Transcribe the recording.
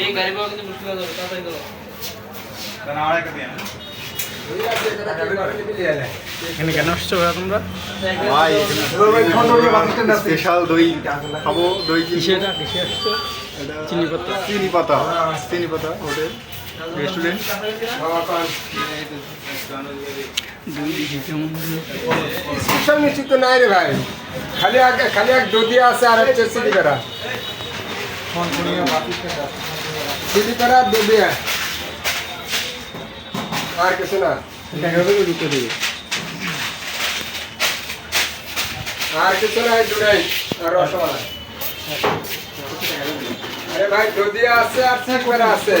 এই গাড়ি পাওয়া কিন্তু মুশকিল হয়ে যাবে তাড়াতাড়ি করো। তাহলে আর একটা দিন এখানে কেন আসছো ভাইয়া তোমরা? স্পেশাল দই খাব দই কিসে কিসে আসছো? চিনি পাতা। চিনি পাতা চিনি পাতা হোটেল রেস্টুরেন্ট দই দেখি কেমন স্পেশাল মিষ্টি তো নাই রে ভাই। খালি আগে খালি এক দুধিয়া আছে আর হচ্ছে সিলি করা সিলি করা দেবে। আর কিছু না। আর কিছু না জুড়াই রসমালাই। আরে ভাই, যদি আছে আর চেক করে আছে